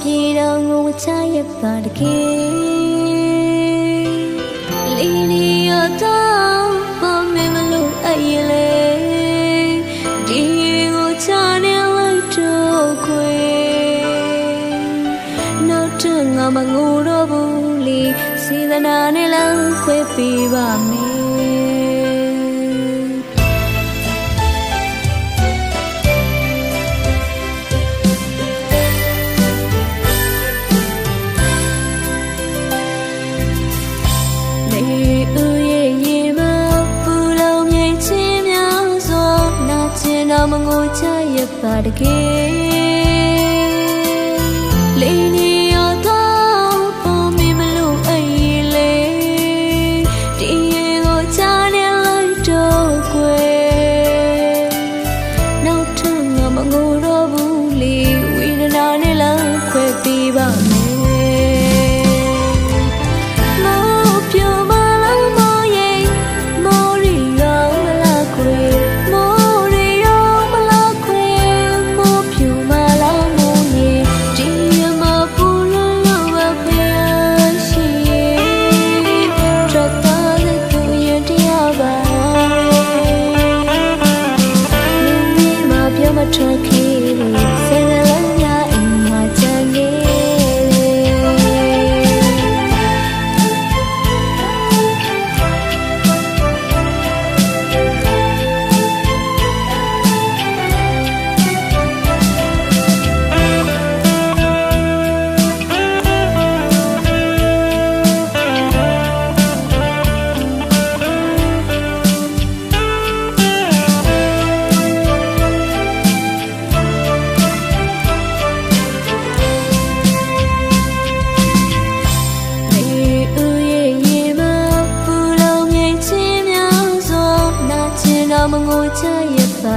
ပြေတော်ငုံချရပါတကေလီလီရတော့ပေါ်မင်းမလို့အရင်လေဒီကိုချနေလိုက်တော့ခွေနောက်တော့ငါမငိုတော့ဘူးလီစေတနာနဲ့လမ်းခွေပြပါမယ် မငိုချရပါတကယ်လေးနေ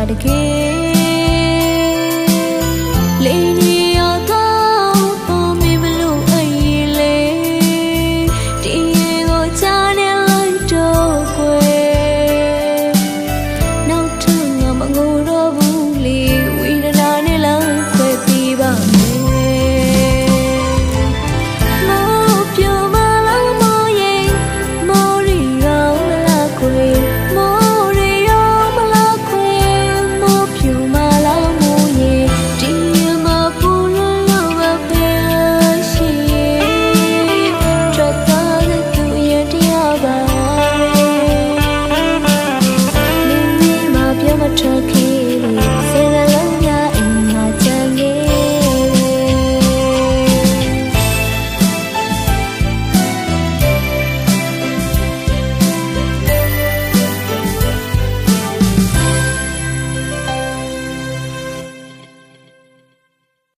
अड़के